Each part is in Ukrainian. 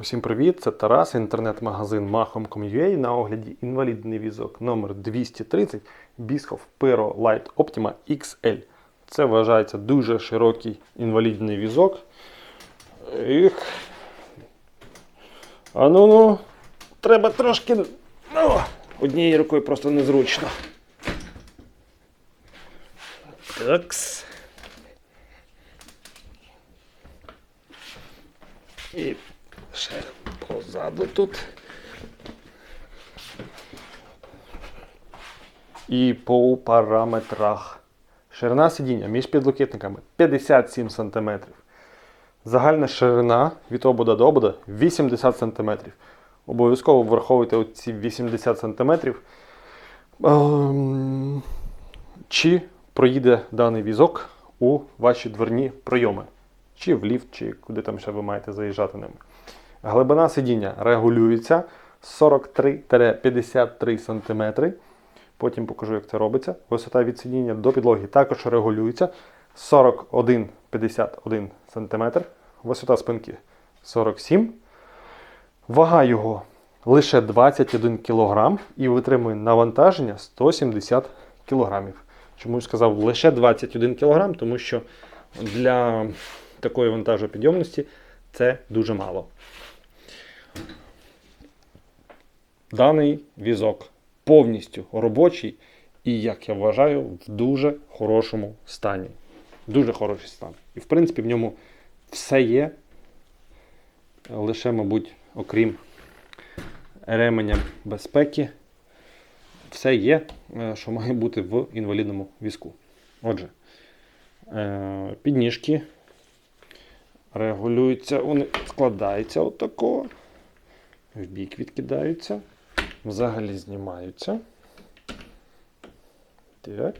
Всім привіт! Це Тарас, інтернет-магазин Mahom.com.ua на огляді інвалідний візок номер 230 Bischoff Pero Light Optima XL. Це вважається дуже широкий інвалідний візок. Їх. А ну ну, треба трошки. Ну, однією рукою просто незручно. Такс. І ще позаду тут. І по параметрах. Ширина сидіння між підлокітниками 57 см. Загальна ширина від обода до обода 80 см. Обов'язково враховуйте оці 80 см. Чи проїде даний візок у ваші дверні пройоми? Чи в ліфт, чи куди там ще ви маєте заїжджати ними. Глибина сидіння регулюється 43-53 см. Потім покажу, як це робиться. Висота від сидіння до підлоги також регулюється 41-51 см. Висота спинки 47 Вага його лише 21 кг і витримує навантаження 170 кг. Чому я сказав лише 21 кг, тому що для такої вантажопідйомності це дуже мало. Даний візок повністю робочий і, як я вважаю, в дуже хорошому стані. Дуже хороший стан. І, в принципі, в ньому все є. Лише, мабуть, окрім ременя безпеки, все є, е, що має бути в інвалідному візку. Отже, е, підніжки регулюються, вони складаються отако, в бік відкидаються, взагалі знімаються. Так.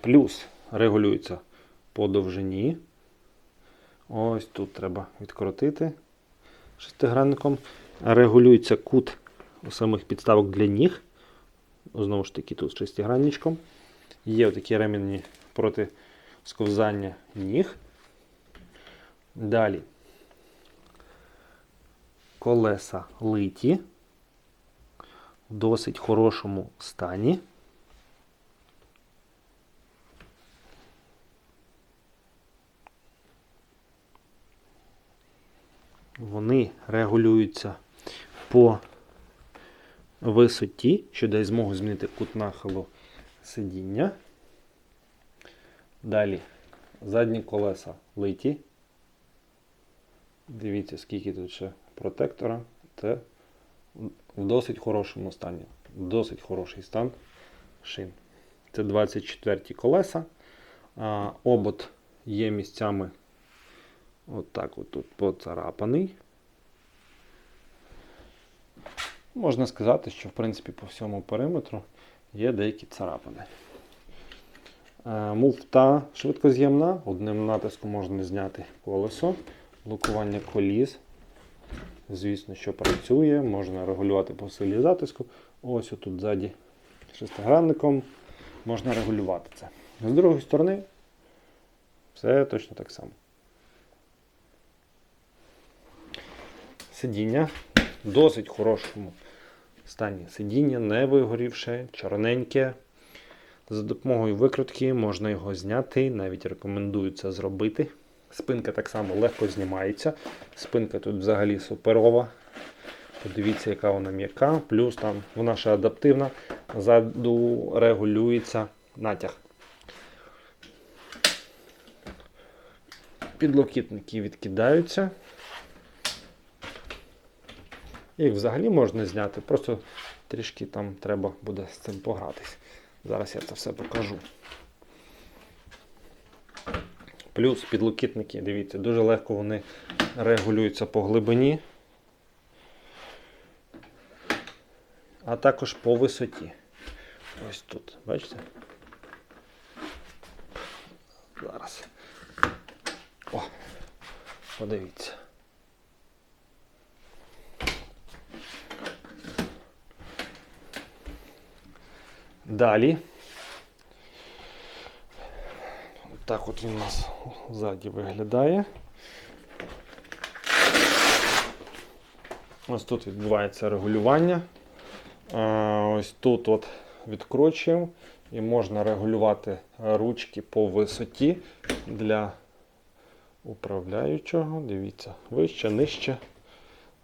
Плюс регулюється по довжині. Ось тут треба відкрутити шестигранником. Регулюється кут у самих підставок для ніг. Знову ж таки, тут шестигранничком. Є такі ремені проти сковзання ніг. Далі колеса литі в досить хорошому стані. Вони регулюються по висоті, що дає змогу змінити кут нахилу сидіння. Далі задні колеса литі. Дивіться, скільки тут ще протектора. Це в досить хорошому стані. Досить хороший стан шин. Це 24 колеса. А, обод є місцями отак от тут поцарапаний. Можна сказати, що в принципі по всьому периметру є деякі царапини. Е, Муфта швидкоз'ємна, одним натиском можна зняти колесо, блокування коліс. Звісно, що працює, можна регулювати по силі затиску. Ось отут ззаді шестигранником можна регулювати це. З другої сторони, все точно так само. Сидіння в досить хорошому стані. Сидіння не вигорівше, чорненьке. За допомогою викрутки можна його зняти, навіть рекомендую це зробити. Спинка так само легко знімається. Спинка тут взагалі суперова. Подивіться, яка вона м'яка, плюс там вона ще адаптивна, ззаду регулюється натяг. Підлокітники відкидаються. Їх взагалі можна зняти, просто трішки там треба буде з цим погратись. Зараз я це все покажу. Плюс підлокітники, дивіться, дуже легко вони регулюються по глибині, а також по висоті. Ось тут, бачите? Зараз. О, подивіться. Далі так от він у нас ззаді виглядає. Ось тут відбувається регулювання. Ось тут от відкручуємо і можна регулювати ручки по висоті для управляючого. Дивіться, вище, нижче.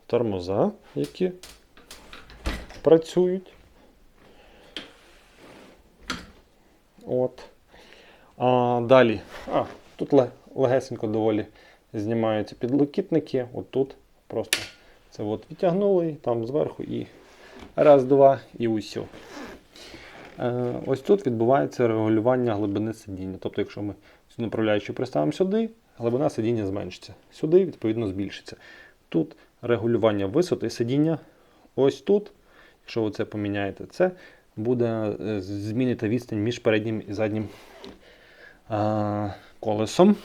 Тормоза, які працюють. От. А, далі. А, тут ле- легесенько доволі знімаються підлокітники. От тут просто це от відтягнули, там зверху і раз, два, і усьо. Е, ось тут відбувається регулювання глибини сидіння. Тобто, якщо ми цю направляючу приставимо сюди, глибина сидіння зменшиться. Сюди, відповідно, збільшиться. Тут регулювання висоти сидіння. Ось тут, якщо ви це поміняєте, це буде е, змінити відстань між переднім і заднім колесом.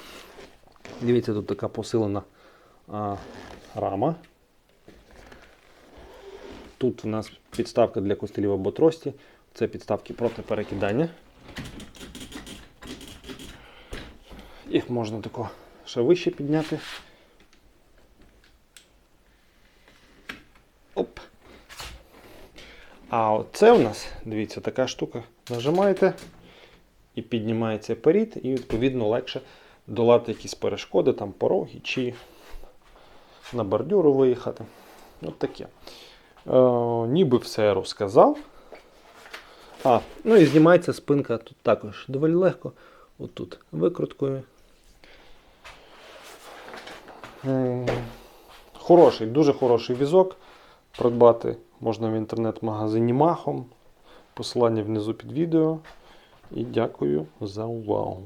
Дивіться, тут така посилена рама. Тут у нас підставка для костелів або трості. Це підставки проти перекидання. Їх можна тако ще вище підняти. Оп. А оце у нас, дивіться, така штука. Нажимаєте і піднімається перід, і відповідно легше долати якісь перешкоди, там пороги чи на бордюру виїхати. От таке. Е, ніби все розказав. А, ну і знімається спинка тут також доволі легко. Отут викруткою. Хороший, дуже хороший візок. Придбати можна в інтернет-магазині Махом. Посилання внизу під відео. І дякую за увагу.